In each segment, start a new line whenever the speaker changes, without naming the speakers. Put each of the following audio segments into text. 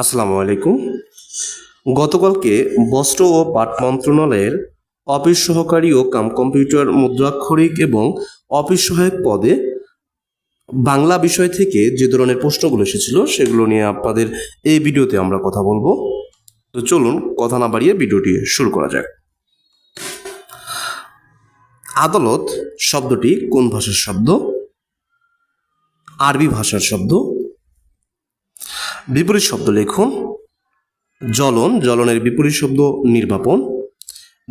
আসসালামু আলাইকুম। গতকালকে বস্ত্র ও পাট মন্ত্রণালয়ের অফিস সহকারী ও কাম কম্পিউটার মুদ্রাক্ষরিক এবং অফিস সহায়ক পদে বাংলা বিষয় থেকে যে ধরনের প্রশ্নগুলো এসেছিল সেগুলো নিয়ে আপনাদের এই ভিডিওতে আমরা কথা বলব। তো চলুন, কথা না বাড়িয়ে ভিডিওটি শুরু করা যাক। আদালত শব্দটি কোন ভাষার শব্দ? আরবি ভাষার শব্দ? বিপরীত শব্দ লিখুন। জ্বলন, জ্বলনের বিপরীত শব্দ নির্বাপন।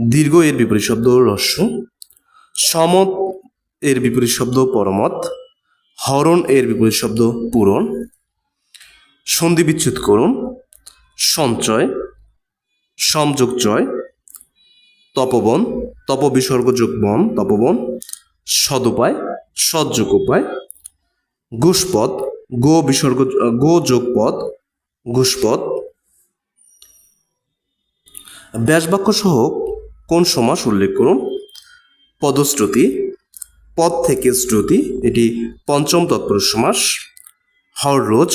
দীর্ঘ এর বিপরীত শব্দ রস্য সমত এর বিপরীত শব্দ পরমত। হরণ এর বিপরীত শব্দ পূরণ। সন্ধি বিচ্ছেদ করুন। সঞ্চয় সংযোগচয় তপবন তপ বিসর্গযোগ বন, তপবন। সদুপায় সৎযোগ উপায়। ঘুষপদ গো বিসর্গ, গো যোগপদ, ঘুষপদ। ব্যাসবাক্য সহ কোন সমাস উল্লেখ করুন? পদশ্রুতি, পদ থেকে শ্রুতি, এটি পঞ্চম তৎপর সমাস। হর রোজ,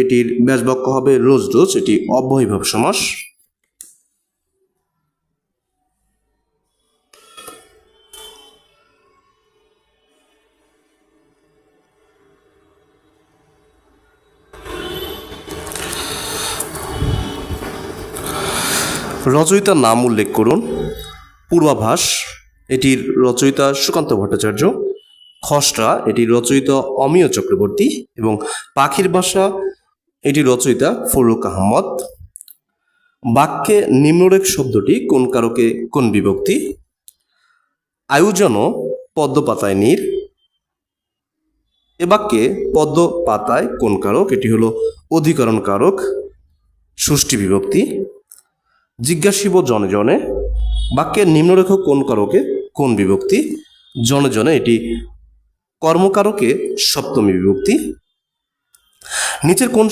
এটির ব্যাসবাক্য হবে রোজ রোজ, এটি অব্যয়ীভাব সমাস। রচয়িতার নাম উল্লেখ করুন। পূর্বাভাস, এটির রচয়িতা সুকান্ত ভট্টাচার্য। খসড়া, এটির রচয়িতা অমিয় চক্রবর্তী। এবং পাখির বাসা, এটির রচয়িতা ফরুক আহমদ। বাক্যে নিম্নরেখ শব্দটি কোন কারকে, কোন বিভক্তি? আয়োজন পদ্ম পাতায় নীর এ বাক্যে পদ্ম পাতায় কোন কারক? এটি হলো অধিকরণ কারক। ষষ্ঠী বিভক্তি। জিজ্ঞাসিব জনে জনে, বাক্যের নিম্নরেখ কোন কারকে, কোন বিভক্তি? জনে জনে এটি কর্মকারকে সপ্তমী বিভক্তি। নিচের কোন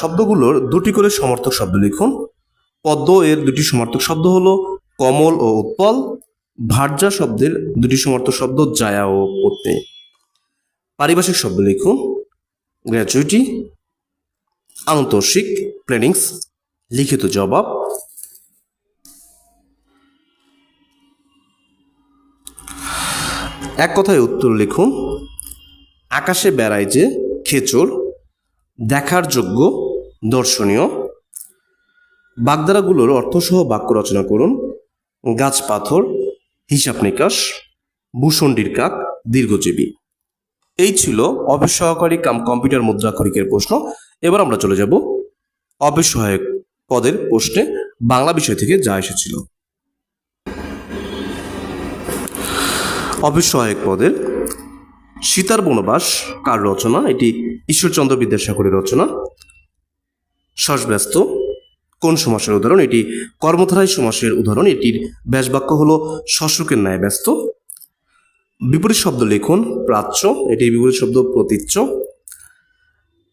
শব্দগুলোর দুটি করে সমর্থক শব্দ লিখুন। পদ্ম এর দুটি সমর্থক শব্দ হলো কমল ও উৎপল। ভার্যা শব্দের দুটি সমর্থক শব্দ জায়া ও পত্নী পারিভাষিক শব্দ লিখুন। গ্র্যাচুইটি আনুতোষিক প্ল্যানিংস লিখিত জবাব। এক কথায় উত্তর লিখুন। আকাশে বেড়ায় যে খেচর, দেখার যোগ্য, দর্শনীয়। বাগদারাগুলোর অর্থসহ বাক্য রচনা করুন। গাছ পাথর, হিসাব নিকাশ, ভূষণ্ডির কাক, দীর্ঘজীবী। এই ছিল অফিস সহকারী কাম কম্পিউটার মুদ্রাক্ষরিকের প্রশ্ন। এবার আমরা চলে যাব অফিস সহায়ক পদের প্রশ্নে বাংলা বিষয় থেকে যা এসেছিল। অফিস সহায়ক পদের সীতার বনবাস কার রচনা? এটি ঈশ্বরচন্দ্র বিদ্যাসাগরের রচনা। শ্বাসব্যস্ত। কোন সমাসের উদাহরণ? এটি কর্মধারায় সমাসের উদাহরণ। এটির ব্যাসবাক্য হল, শশকের ন্যায় ব্যস্ত। বিপরীত শব্দ লিখুন, প্রাচ্য। এটি বিপরীত শব্দ, প্রতীচ্য।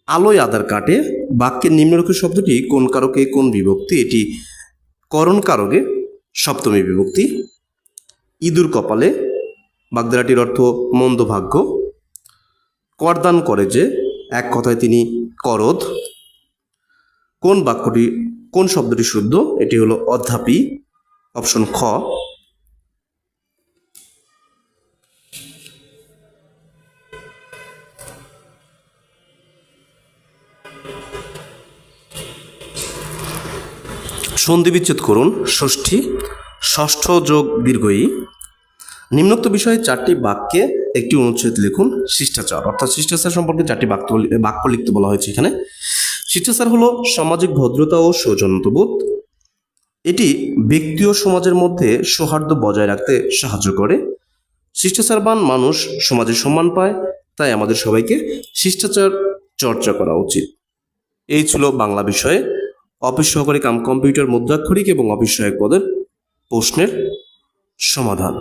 আলোয় আধার কাটে, বাক্যের নিম্নরূপের শব্দটি কোন কারকে, কোন বিভক্তি? এটি করণ কারকে, সপ্তমী বিভক্তি। ইঁদুর কপালে বাগদারাটির অর্থ মন্দ ভাগ্য। করদান করে যে এক কথায় তিনি করদ। কোন বাক্যটি, কোন শব্দটি শুদ্ধ? এটি হলো অধ্যাপী, অপশন খ। সন্ধি বিচ্ছেদ করুন, ষষ্ঠী, ষষ্ঠ যোগ দীর্ঘই। নিম্নোক্ত বিষয়ে চারটি বাক্যে একটি অনুচ্ছেদ লিখুন, শিষ্টাচার। অর্থাৎ শিষ্টাচার সম্পর্কে চারটি বাক্য বাক্য লিখতে বলা হয়েছে এখানে। শিষ্টাচার হলো সামাজিক ভদ্রতা ও সৌজন্যবোধ এটি ব্যক্তি ও সমাজের মধ্যে সৌহার্দ্য বজায় রাখতে সাহায্য করে। শিষ্টাচারবান মানুষ সমাজে সম্মান পায়, তাই আমাদের সবাইকে শিষ্টাচার চর্চা করা উচিত। এই ছিল বাংলা বিষয়ে। অফিস সহকারী কাম কম্পিউটার মুদ্রাক্ষরিক এবং অফিস সহায়ক পদের প্রশ্নের সমাধান।